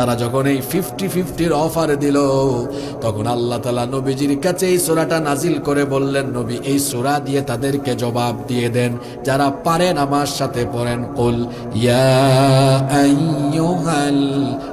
তারা যখন এই ফিফটি ফিফটির অফার দিল, তখন আল্লাহ তালা নবীজির কাছে এই সোরাটা নাজিল করে বললেন, নবী, এই সোরা দিয়ে তাদেরকে জবাব দিয়ে দেন, যারা পারেন আমার সাথে পড়েন, কুল, ইয়া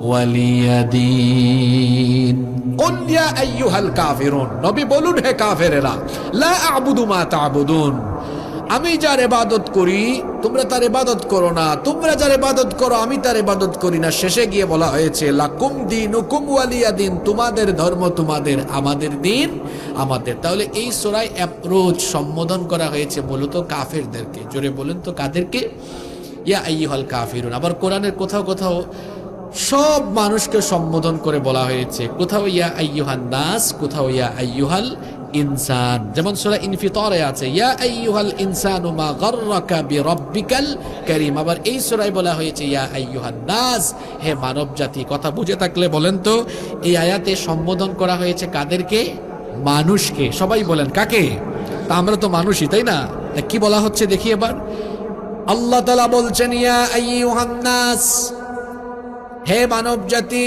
ওয়ালিয়াদিন। কন্যা আইয়ুহাল কাফিরুন। নবী বলুন, হে কাফেরেরা, লা আবুদু মা তাবুদুন। আমি যার এবাদত করি, তোমরা তার এবাদত করো না। তোমরা যার এবাদত করো, আমি তার এবাদত করি না। শেষে গিয়ে বলা হয়েছে, লাকুম দিন হুকুম ওয়ালিয়া দিন তোমাদের ধর্ম তোমাদের, আমাদের দিন আমাদের। তাহলে এই সোরায় অ্যাপ্রোচ সম্বোধন করা হয়েছে মূলত কাফেরদেরকে। জোরে বলুন তো, কাদেরকে? ইয়া আইহল কাফিরুন। আবার কোরআনের কোথাও কোথাও সব মানুষকে সম্বোধন করে বলা হয়েছে। কোথাও ইয়া আইয়ুহান নাস, কোথাও ইয়া আইয়ুহাল ইনসান। যেমন সূরা ইনফিতরে আছে, ইয়া আইয়ুহাল ইনসানু মা গাররাকা বিরাব্বিকাল কারীম। আবার এই সূরায় বলা হয়েছে, ইয়া আইয়ুহান নাস, হে মানব জাতি কথা বুঝে থাকলে বলেন তো, এই আয়াতে সম্বোধন করা হয়েছে কাদেরকে? মানুষকে। সবাই বলেন, কাকে? তা আমরা তো মানুষই, তাই না? কি বলা হচ্ছে, দেখি এবার। আল্লাহ তাআলা বলছেন, ইয়া আইয়ুহান নাস হে মানব জাতি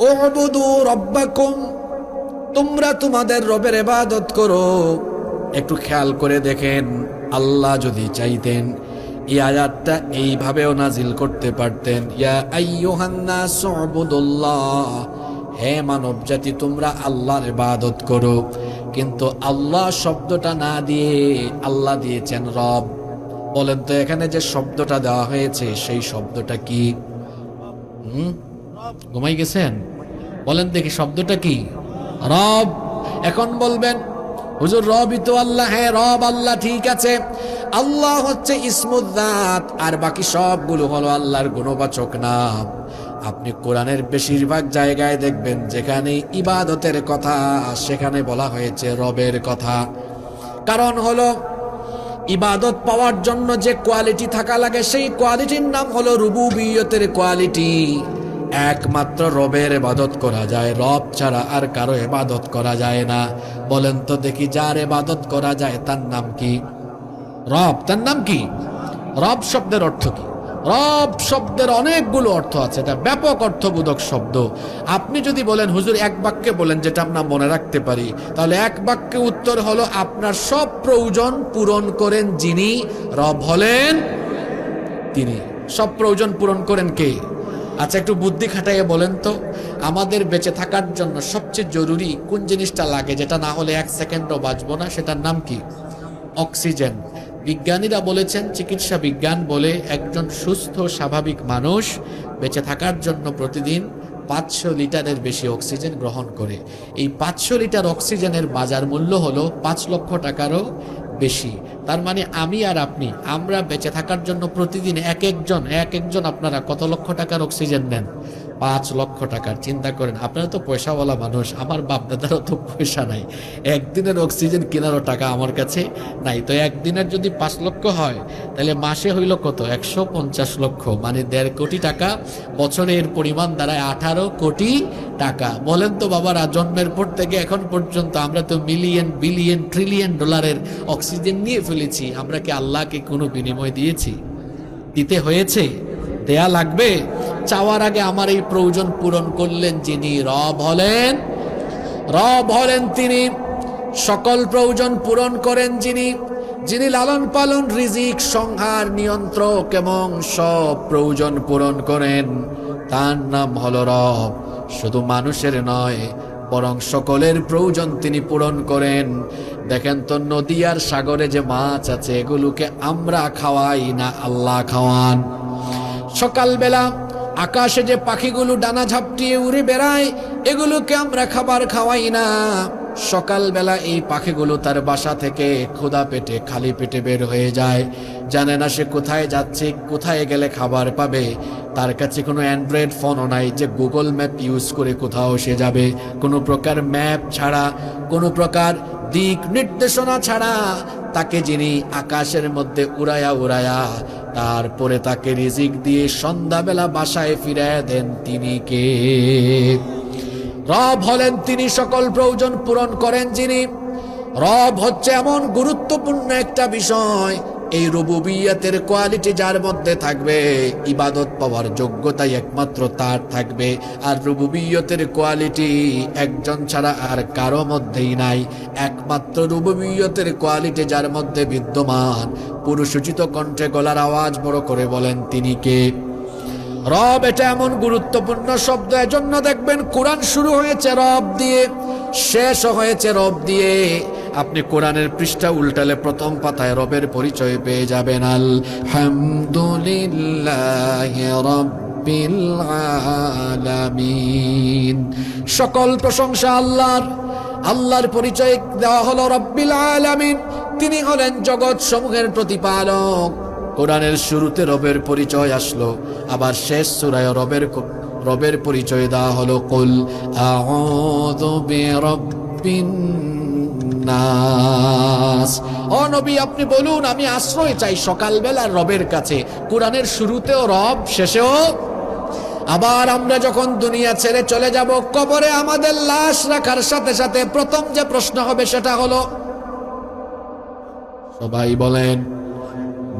ওবুদু রব্বাকুম, তোমরা তোমাদের রবের এবাদত করো। একটু খেয়াল করে দেখেন, আল্লাহ যদি চাইতেন, এই আয়াতটা এইভাবেও নাজিল করতে পারতেন। হে মানব জাতি, তোমরা আল্লাহর ইবাদত করো। কিন্তু আল্লাহ শব্দটা না দিয়ে আল্লাহ দিয়েছেন রব। বলেন তো, এখানে যে শব্দটা দেওয়া হয়েছে, সেই শব্দটা কি? হুম? ঘুমাই গেছেন? বলেন দেখি শব্দটা কি? রব। এখন বলবেন, হুজুর, রবই তো আল্লাহ হ্যাঁ রব আল্লাহ, ঠিক আছে। আল্লাহ হচ্ছে ইসমুদ্দাত আর বাকি সবগুলো হলো আল্লাহর গুণবাচক নাম। আপনি কোরআনের বেশিরভাগ জায়গায় দেখবেন, যেখানে ইবাদতের কথা, সেখানে বলা হয়েছে রবের কথা। কারণ হলো ইবাদত পাওয়ার জন্য যে কোয়ালিটি থাকা লাগে, সেই কোয়ালিটির নাম হলো রুবুবিয়তের কোয়ালিটি একমাত্র রবের এবাদত করা যায়, রব ছাড়া আর কারও এবাদত করা যায় না। বলেন তো দেখি যার এবাদত করা যায়, তার নাম কি? রব, তার নাম কি? রব শব্দের অর্থ কি? রব শব্দের অনেকগুলো অর্থ আছে, এটা ব্যাপক অর্থবোধক শব্দ। আপনি যদি বলেন, হুজুর, এক বাক্যে বলেন যেটা আমরা মনে রাখতে পারি তাহলে এক বাক্যে উত্তর হলো, আপনার সব প্রয়োজন পূরণ করেন যিনি, রব হলেন তিনি। সব প্রয়োজন পূরণ করেন কে? আচ্ছা একটু বুদ্ধি খাটাইয়ে বলেন তো। আমাদের বেঁচে থাকার জন্য সবচেয়ে জরুরি কোন জিনিসটা লাগে, যেটা না হলে এক সেকেন্ডও বাঁচবো না, সেটার নাম কি? অক্সিজেন। বিজ্ঞানীরা বলেছেন, চিকিৎসা বিজ্ঞান বলে একজন সুস্থ, স্বাভাবিক মানুষ বেঁচে থাকার জন্য প্রতিদিন পাঁচশো লিটারের বেশি অক্সিজেন গ্রহণ করে। এই পাঁচশো লিটার অক্সিজেনের বাজার মূল্য হলো পাঁচ লক্ষ টাকারও বেশি। তার মানে আমি আর আপনি, আমরা বেঁচে থাকার জন্য প্রতিদিন এক একজন এক একজন আপনারা কত লক্ষ টাকার অক্সিজেন নেন? পাঁচ লক্ষ টাকার। চিন্তা করেন, আপনারা তো পয়সাওয়ালা মানুষ, আমার বাপ দাদারও তো পয়সা নাই। একদিনের অক্সিজেন কেনারও টাকা আমার কাছে নাই। তো একদিনের যদি পাঁচ লক্ষ হয়, তাহলে মাসে হইল কত? একশো পঞ্চাশ লক্ষ মানে দেড় কোটি টাকা। বছরে এর পরিমাণ দাঁড়ায় আঠারো কোটি টাকা। বলেন তো বাবারা, জন্মের পর থেকে এখন পর্যন্ত আমরা তো মিলিয়ন বিলিয়ন ট্রিলিয়ন ডলারের অক্সিজেন নিয়ে ফেলেছি। আমরা কি আল্লাহকে কোনো বিনিময় দিয়েছি? দিতে হয়েছে? দেয়া লাগবে। চাওয়ার আগে আমার এই প্রয়োজন পূরণ করলেন যিনি রব হলেন। রব হলেন তিনি। সকল প্রয়োজন পূরণ করেন যিনি। যিনি লালন পালন, রিজিক, সংহার, নিয়ন্ত্রক এবং সব প্রয়োজন পূরণ করেন। তার নাম হলো রব। শুধু মানুষের নয়, বরং সকলের প্রয়োজন তিনি পূরণ করেন। দেখেন তো, নদী আর সাগরে যে মাছ আছে, এগুলোকে আমরা খাওয়াই না, আল্লাহ খাওয়ান। সকালবেলা আকাশে যে পাখিগুলো ডানা ঝাপটিয়ে উড়ে বেড়ায়, এগুলোকে আমরা খাবার খাওয়াই না। সকালবেলা এই পাখিগুলো তার বাসা থেকে ক্ষুধা পেটে, খালি পেটে বের হয়ে যায়। জানে না সে কোথায় যাচ্ছে, কোথায় গেলে খাবার পাবে। তার কাছে কোনো অ্যান্ড্রয়েড ফোনও নাই যে গুগল ম্যাপ ইউজ করে কোথাও সে যাবে। কোনো প্রকার ম্যাপ ছাড়া, কোনো প্রকার দিক নির্দেশনা ছাড়া তাকে যিনি আকাশের মধ্যে উড়ায়া উড়ায়া তারপরে তাকে রিজিক দিয়ে সন্ধ্যাবেলা বাসায় ফিরায় দেন তিনি কে? রব হলেন তিনি সকল প্রয়োজন পূরণ করেন যিনি। রব হচ্ছে এমন গুরুত্বপূর্ণ একটা বিষয় এই রুবুবিয়াতের কোয়ালিটি যার মধ্যে থাকবে, ইবাদত পাওয়ার যোগ্যতাই একমাত্র তার থাকবে। আর রুবুবিয়তের কোয়ালিটি একজন ছাড়া আর কারও মধ্যেই নাই। একমাত্র রুবুবিয়তের কোয়ালিটি যার মধ্যে বিদ্যমান। পুরুষোচিত কণ্ঠে গলার আওয়াজ বড় করে বলেন, তিনি কে? রব এটা এমন গুরুত্বপূর্ণ শব্দ, এজন্য দেখবেন কোরআন শুরু হয়েছে রব দিয়ে, শেষ হয়েছে রব দিয়ে। আপনি কোরআনের পৃষ্ঠা উল্টালে প্রথম পাতায় রবের পরিচয় পেয়ে যাবেন। আলহামদুলিল্লাহ রব্বিল আলামিন। সকল প্রশংসা আল্লাহর। আল্লাহর পরিচয় দেওয়া হলো রব্বিল আলামিন। তিনি হলেন জগৎ সমূহের প্রতিপালক। কোরআনের শুরুতে রবের পরিচয় আসলো, আবার শেষ সুরায় রবের রবের পরিচয় দেওয়া হলো। কুল আউযু বিরাব্বিন নাস। ও আপনি বলুন, আমি আশ্রয় চাই সকালবেলা রবের কাছে। কোরআনের শুরুতেও রব, শেষেও আবার আমরা যখন দুনিয়া ছেড়ে চলে যাব, কবরে আমাদের লাশ রাখার সাথে সাথে প্রথম যে প্রশ্ন হবে সেটা হলো, সবাই বলেন,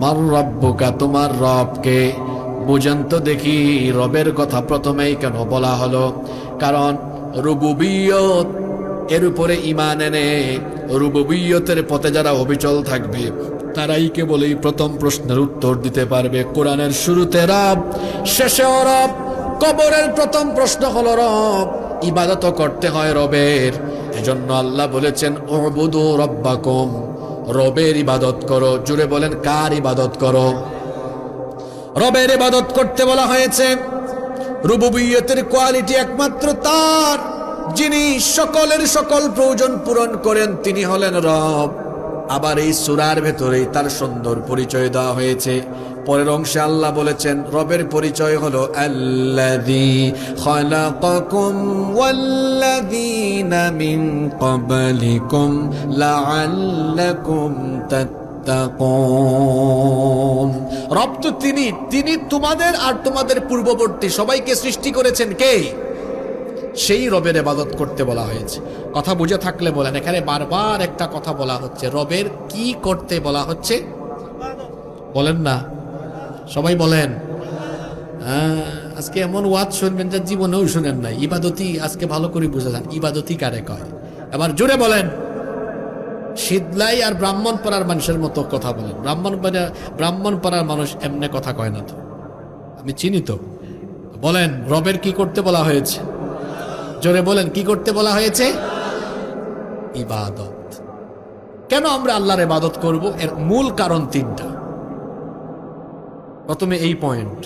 মার রব্বুকা, তোমার রবকে? বুঝেন তো দেখি, রবের কথা প্রথমেই কেন বলা হলো? কারণ রুবুবিয়ত এর উপরে ইমান এনে রুবুবিয়তের পথে যারা অবিচল থাকবে, তারাই কেবল এই প্রথম প্রশ্নের উত্তর দিতে পারবে। কোরআনের শুরুতে রব, শেষে রব কবরের প্রথম প্রশ্ন হলো রব, ইবাদত করতে হয় রবের। এজন্য আল্লাহ বলেছেন ওবুদু রব্বাকুম রবের ইবাদত করো। জুড়ে বলেন, কার ইবাদত করো? রবের ইবাদত করতে বলা হয়েছে, রুবুবিয়তের কোয়ালিটি একমাত্র তার। যিনি সকলের সকল প্রয়োজন পূরণ করেন, তিনি হলেন রব। আবার এই সুরার ভেতরেই তার সুন্দর পরিচয় দেওয়া হয়েছে। পরের অংশে আল্লাহ বলেছেন, রবের পরিচয় হলো তাত্তাকুন। রব তো তিনি তিনি তোমাদের আর তোমাদের পূর্ববর্তী সবাইকে সৃষ্টি করেছেন কে? সেই রবের ইবাদত করতে বলা হয়েছে। কথা বুঝে থাকলে বলেন এখানে বারবার একটা কথা বলা হচ্ছে। রবের কি করতে বলা হচ্ছে? বলেন না। সবাই বলেন। হ্যাঁ, আজকে এমন ওয়াজ শুনবেন যে জীবনেও শুনেন নাই। ইবাদতি আজকে ভালো করে বুঝে যান ইবাদতি কারে কয়? এবার জোরে বলেন। শীতলাই আর ব্রাহ্মণ পাড়ার মানুষের মতো কথা বলেন। ব্রাহ্মণ ব্রাহ্মণ পাড়ার মানুষ এমনি কথা কয় না তো। আমি চিনি তো। বলেন রবের কি করতে বলা হয়েছে? জোরে বলেন, কি করতে বলা হয়েছে? ইবাদত। কেন আমরা আল্লাহর ইবাদত করব? এর মূল কারণ তিনটা। প্রথমে এই পয়েন্ট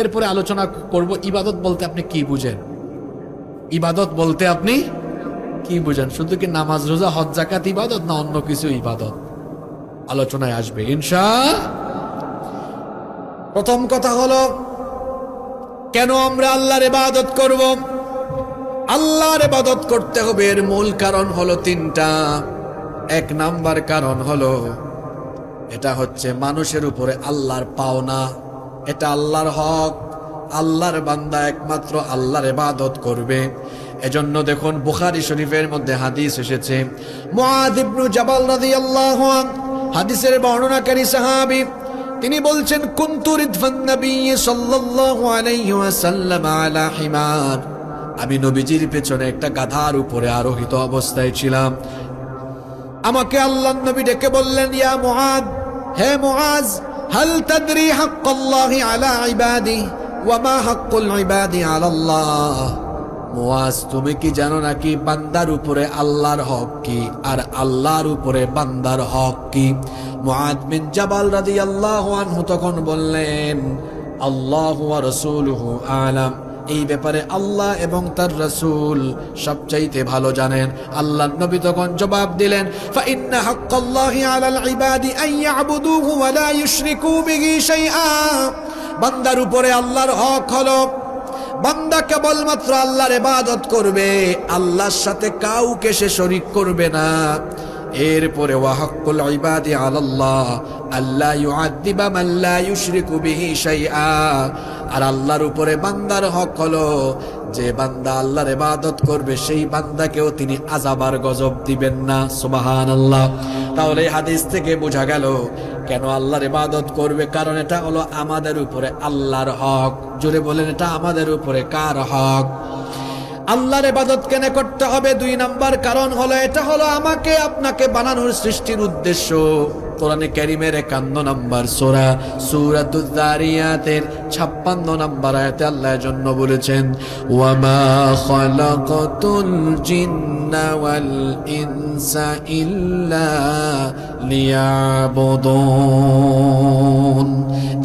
এরপরে আলোচনা করব ইবাদত বলতে আপনি কি বুঝেন? ইবাদত বলতে আপনি কি বুঝেন? শুধু কি নামাজ, রোজা, হজ জাকাত ইবাদত না অন্য কিছু ইবাদত? আলোচনায় আসবে, ইনশা প্রথম কথা হলো, কেন আমরা আল্লাহর ইবাদত করব? আল্লাহর ইবাদত করতে হবে এর মূল কারণ হলো তিনটা। এক নাম্বার কারণ হলো এটা হচ্ছে মানুষের উপরে আল্লাহর পাওনা। এটা আল্লাহর হক। আল্লাহর বান্দা একমাত্র আল্লাহর ইবাদত করবে। এজন্য দেখুন বুখারী শরীফের মধ্যে হাদিস এসেছে। মুআদ ইবনু জাবাল রাদিয়াল্লাহু হাদিসের বর্ণনাকারী সাহাবী, তিনি বলছেন, কুনতু রিদফান নবী সাল্লাল্লাহু আলাইহি ওয়াসাল্লাম আলা হিমার আমি নবীজির পেছনে একটা গাধার উপরে আরোহিত অবস্থায় ছিলাম। আমাকে আল্লাহ নবী ডেকে বললেন, ইয়া মুআদ হে মুআজ, হাল তাদরি হাক্কাল্লাহি আলা ইবাদি ওয়া মা হাক্কুল ইবাদি আলা আল্লাহ মুআজ, তুমি কি জানো নাকি বান্দার উপরে আল্লাহর হক কি আর আল্লাহর উপরে বান্দার হক কি? মুআদ বিন জাবাল রাদিয়াল্লাহু আনহু তখন বললেন, আল্লাহু ওয়া রাসূলুহু আলাম। এই ব্যাপারে আল্লাহ এবং তার রসুল সবচাইতে ভালো জানেন আল্লাহ নবী তখন জবাব দিলেন فإن حق الله على العباد أن يعبدوه ولا يشركوا به شيئا বান্দার উপরে আল্লাহর হক হলো বান্দা কেবলমাত্র আল্লাহর ইবাদত করবে আল্লাহর সাথে কাউকে সে শরিক করবে না এরপরে ওয়াহাক্কুল ইবাদি আলাল্লাহ আল্লাহ ইউআদ্দিবা মান লা ইউশরিকু বিহি শাইআ। আর আল্লাহর উপরে বান্দার হক হলো, যে বান্দা আল্লাহর ইবাদত করবে, সেই বান্দাকেও তিনি আজাবার গজব দিবেন না। সুবহানাল্লাহ। তাহলে হাদিস থেকে বোঝা গেল, কেন আল্লাহর ইবাদত করবে, কারণ এটা হলো আমাদের উপরে আল্লাহর হক। জোরে বলেন, এটা আমাদের উপরে কার হক? আল্লাহর ইবাদত কেন করতে হবে? দুই নাম্বার কারণ হলো, এটা হলো আমাকে আপনাকে বানানোর সৃষ্টির উদ্দেশ্য। কোরআনে কারিমের একান্ন নাম্বার সোরা দারিয়াতের ছাপ্পান্ন নাম্বার আয়াতে আল্লাহ জন্য বলেছেন, ওয়ামা ইনসা ইল্লা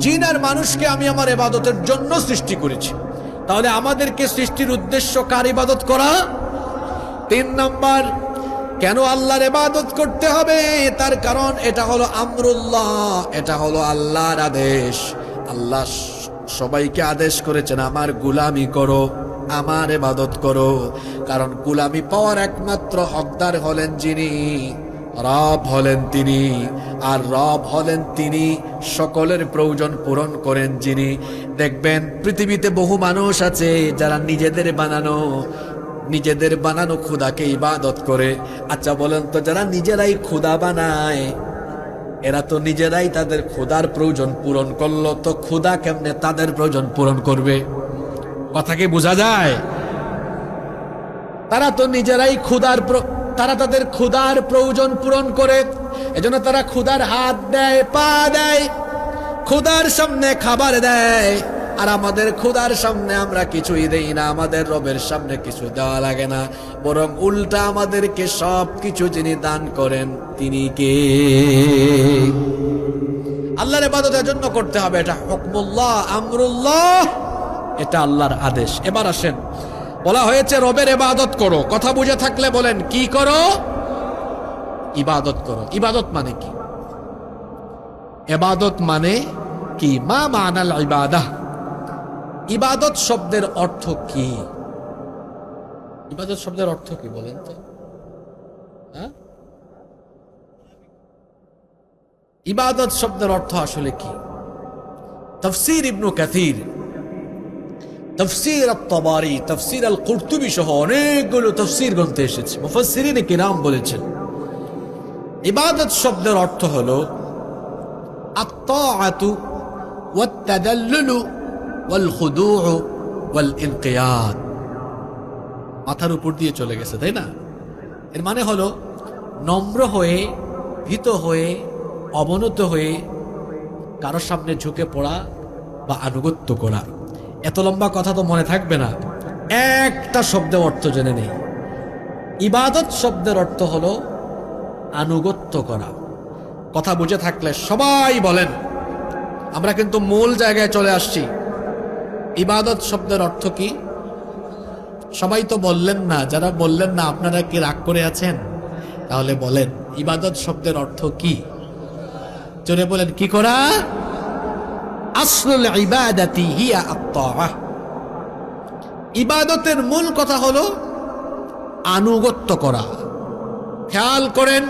জিন আর মানুষকে আমি আমার ইবাদতের জন্য সৃষ্টি করেছি। তাহলে আমাদেরকে সৃষ্টির উদ্দেশ্য কার ইবাদত করা? তিন নম্বর, কেন আল্লাহর ইবাদত করতে হবে? তার কারণ এটা হলো আমরুল্লাহ, এটা হলো আল্লাহর আদেশ। আল্লাহ সবাইকে আদেশ করেছেন, আমার গুলামি করো, আমার ইবাদত করো। কারণ গুলামি পাওয়ার একমাত্র হকদার হলেন যিনি। রব হলেন তিনি, আর রব হলেন তিনি সকলের প্রয়োজন পূরণ করেন যিনি। দেখবেন, পৃথিবীতে বহু মানুষ আছে যারা নিজেদের বানানো নিজেদের বানানো খুদাকে ইবাদত করে। আচ্ছা বলেন তো, যারা নিজেরাই খুদা বানায়, এরা তো নিজেরাই তাদের খুদার প্রয়োজন পূরণ করল, তো খুদা কেমনে তাদের প্রয়োজন পূরণ করবে? কথা কি বোঝা যায়? তারা তো নিজেরাই ক্ষুধার প্র- তারা তাদের ক্ষুধার প্রয়োজন পূরণ করে। এজন্য তারা ক্ষুধার হাত দেয়, পা দেয়, ক্ষুধার সামনে খাবার দেয়। আর আমাদের ক্ষুধার সামনে আমরা কিছুই দেই না, আমাদের রবের সামনে কিছু দেওয়া লাগে না। বরং উল্টা আমাদেরকে সব কিছু যিনি দান করেন, তিনি কে? আল্লাহর ইবাদতের জন্য করতে হবে, এটা হুকমুল্লাহ, আমরুল্লাহ, এটা আল্লাহর আদেশ। এবার আসেন বলা হয়েছে, রবের ইবাদত করো। কথা বুঝে থাকলে বলেন, কি করো? ইবাদত করো। ইবাদত মানে কি? ইবাদত মানে কি? মা মানাল ইবাদাহ ইবাদত শব্দের অর্থ কি? ইবাদত শব্দের অর্থ কি বলেন তো? হ্যাঁ? ইবাদত শব্দের অর্থ আসলে কি? তফসির ইবনু কাথির তফসির আত-তাবারি, তফসির আল কুরতুবি সহ অনেকগুলো তফসির গ্রন্থে এসেছে। মুফাসসিরিনে কিরাম বলেছেন, ইবাদত শব্দের অর্থ হলো আত-তাআতু ওয়াত-তাদাল্লুলু ওয়াল খুদুউ ওয়াল ইনকিয়াদ মাথার উপর দিয়ে চলে গেছে, তাই না? এর মানে হলো নম্র হয়ে, ভীত হয়ে, অবনত হয়ে কারোর সামনে ঝুঁকে পড়া বা আনুগত্য করা। এত লম্বা কথা তো মনে থাকবে না। একটা শব্দের অর্থ জেনে নেই। ইবাদত শব্দের অর্থ হলো আনুগত্য করা। কথা বুঝে থাকলে সবাই বলেন, আমরা কিন্তু মূল জায়গায় চলে আসছি। ইবাদত শব্দের অর্থ কি? সবাই তো বললেন না, যারা বললেন না, আপনারা কি রাগ করে আছেন? তাহলে বলেন, ইবাদত শব্দের অর্থ কি? জোরে বলেন, কি করা? আসলুল ইবাদাতি হিয়া আত্মাহ ইবাদতের মূল কথা হলো আনুগত্য করা। খেয়াল করেন,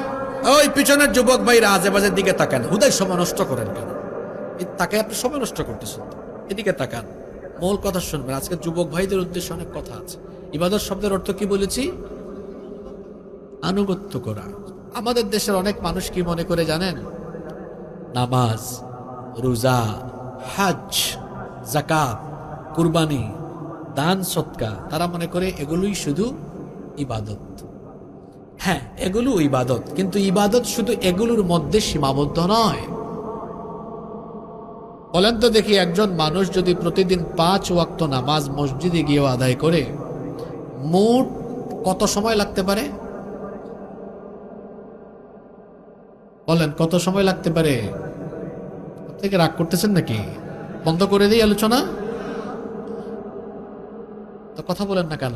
ওই পিছনের যুবক ভাইরা আজেবাজের দিকে তাকান হুদায় সময় নষ্ট করেন কেন? তাকে আপনি সময় নষ্ট করতেছেন। এদিকে তাকান। মূল কথা শুনবেন। আজকে যুবক ভাইদের উদ্দেশ্যে অনেক কথা আছে। ইবাদত শব্দের অর্থ কি বলেছি? আনুগত্য করা। আমাদের দেশের অনেক মানুষ কি মনে করে জানেন? নামাজ, রোজা হাজ জাকাত কুরবানি, দান, সৎকা। তারা মনে করে এগুলোই শুধু ইবাদত। হ্যাঁ এগুলো ইবাদত, কিন্তু ইবাদত শুধু এগুলোর মধ্যে সীমাবদ্ধ নয়। বলেন তো দেখি একজন মানুষ যদি প্রতিদিন পাঁচ ওয়াক্ত নামাজ মসজিদে গিয়েও আদায় করে, মোট কত সময় লাগতে পারে? বলেন, কত সময় লাগতে পারে? থেকে রাগ করতেছেন নাকি? বন্ধ করে দিই আলোচনা। তো কথা বলেন না কেন?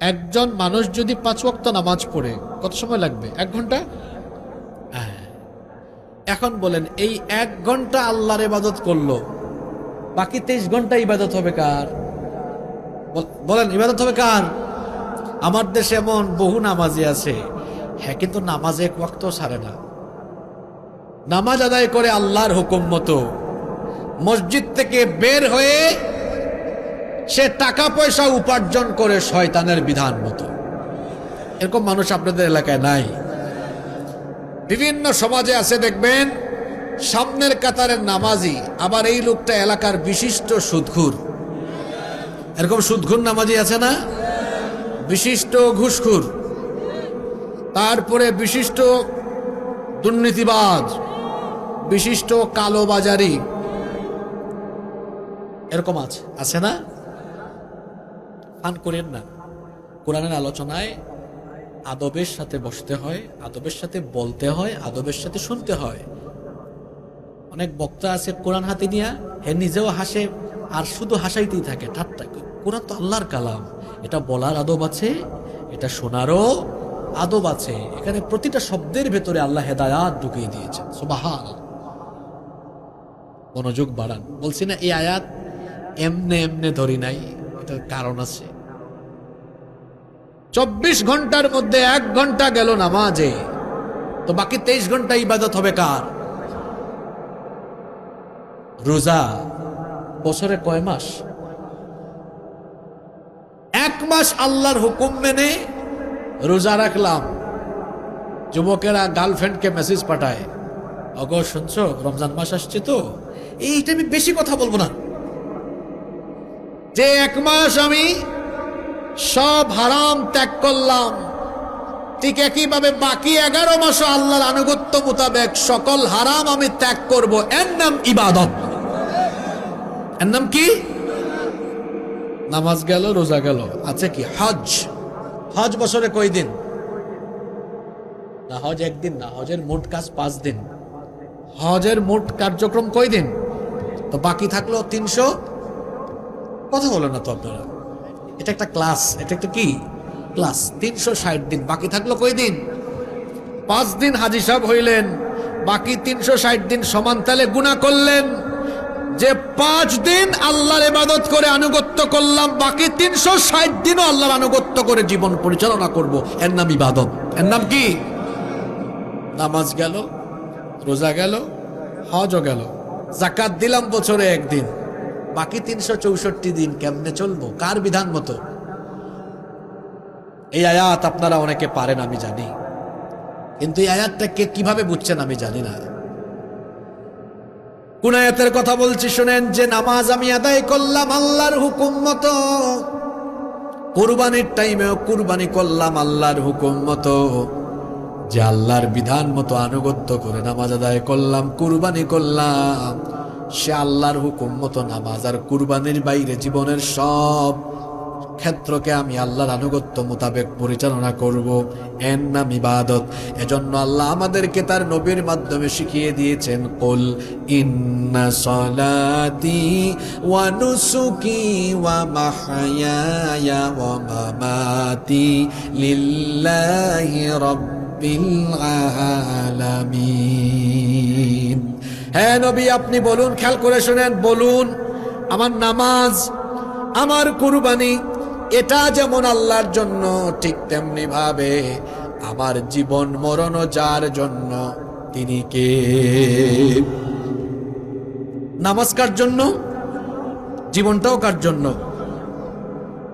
একজন মানুষ যদি পাঁচ ওয়াক্ত নামাজ পড়ে, কত সময় লাগবে? এক ঘণ্টা? হ্যাঁ। এখন বলেন, এই এক ঘণ্টা আল্লাহর ইবাদত করল, বাকি তেইশ ঘণ্টা ইবাদত হবে কার? বলেন, ইবাদত হবে কার? আমার দেশে এমন বহু নামাজি আছে। হ্যাঁ কিন্তু নামাজে এক ওয়াক্ত সারে না। নামাজ আদায় করে আল্লাহর হুকুম মতো। মসজিদ থেকে বের হয়ে সে টাকা পয়সা উপার্জন করে শয়তানের বিধান মতো। এরকম মানুষ আপনাদের এলাকায় নাই। বিভিন্ন সমাজে আছে, দেখবেন, সামনের কাতারের নামাজি, আবার এই লোকটা এলাকার বিশিষ্ট সুদঘুর এরকম সুদঘুর নামাজি আছে না? বিশিষ্ট ঘুষখুর। তারপরে বিশিষ্ট দুর্নীতিবাজ। বিশিষ্ট কালোবাজারি এরকম আছে। আছে না? ফান করেন না। কোরআনের আলোচনায় আদবের সাথে বসতে হয়, আদবের সাথে বলতে হয়, আদবের সাথে শুনতে হয়। অনেক বক্তা আছে কোরআন হাতে নিয়ে, হে নিজেও হাসে, আর শুধু হাসাইতেই থাকে। ঠাট্টা। কোরআন তো আল্লাহর কালাম। এটা বলার আদব আছে, এটা শোনারও আদব আছে। এখানে প্রতিটা শব্দের ভেতরে আল্লাহ হেদায়াত ঢুকিয়ে দিয়েছেন। সুবাহান মনোযোগ বাড়ান। বলছি না, এই আয়াত এমনে এমনে ধরি নাই এটার কারণ আছে। চব্বিশ ঘণ্টার মধ্যে এক ঘণ্টা গেল নামাজে, তো বাকি তেইশ ঘণ্টা ইবাদত হবে কার? রোজা বছরে কয় মাস? এক মাস আল্লাহর হুকুম মেনে রোজা রাখলাম। যুবকেরা গার্লফ্রেন্ডকে মেসেজ পাঠায় অগো শুনছো? রমজান মাস আসছে তো। এইটা আমি বেশি কথা বলব না। যে এক মাস আমি সব হারাম ত্যাগ করলাম, ঠিক একইভাবে বাকি এগারো মাস আল্লাহর আনুগত্য মোতাবেক সকল হারাম আমি ত্যাগ করব। এর নাম ইবাদত। এর নাম কি? নামাজ গেল, রোজা গেল। আছে কি? হজ। হজ বছরে কই দিন না হজ একদিন, না হজের মোট কাজ পাঁচ দিন। হজের মোট কার্যক্রম কই দিন তো বাকি থাকল তিনশো? কথা বলো না তো আপনারা। এটা একটা ক্লাস, এটা একটা কি? ক্লাস, তিনশো ষাট দিন। বাকি থাকল কই দিন পাঁচ দিন হাজি সাহেব হইলেন, বাকি তিনশো ষাট দিন সমান তালে গুণা করলেন। যে পাঁচ দিন আল্লাহর ইবাদত করে আনুগত্য করলাম, বাকি তিনশো ষাট দিনও আল্লাহর আনুগত্য করে জীবন পরিচালনা করব। এর নাম ইবাদত। এর নাম কি? নামাজ গেল রোজা গেল, হজও গেল। জাকাত দিলাম বছরে একদিন। বাকি তিনশো চৌষট্টি দিন কেমনে চলবো? কার বিধান মতো? এই আয়াত আপনারা অনেকে পারেন, আমি জানি। কিন্তু এই আয়াতটা কে কীভাবে বুঝছেন আমি জানি না। কোন আয়াতের কথা বলছি শুনেন যে নামাজ আমি আদায় করলাম আল্লাহর হুকুম মতো। কুরবানির টাইমেও কুরবানি করলাম আল্লাহর হুকুম মতো। যে আল্লাহর বিধান মতো আনুগত্য করে নামাজ আদায় করলাম, কুরবানি করলাম, সে আল্লাহর হুকুম মতো নামাজ আর কুরবানির বাইরে জীবনের সব ক্ষেত্রকে আমি আল্লাহর আনুগত্য মোতাবেক পরিচালনা করব। এর নাম ইবাদত। এজন্য আল্লাহ আমাদেরকে তার নবীর মাধ্যমে শিখিয়ে দিয়েছেন, কুল ইন্না সলাতি ওয়া নুসুকি ওয়া মাহয়ায়া ওয়া মামাতি লিল্লাহি হ্যাঁ নবী, আপনি বলুন, খেয়াল করে শুনেন, বলুন, আমার নামাজ, আমার কুরবানি, এটা যেমন আল্লাহর জন্য, ঠিক তেমনি ভাবে আমার জীবন মরণ যার জন্য, তিনি কে? নামাজ কার জন্য? জীবনটাও কার জন্য?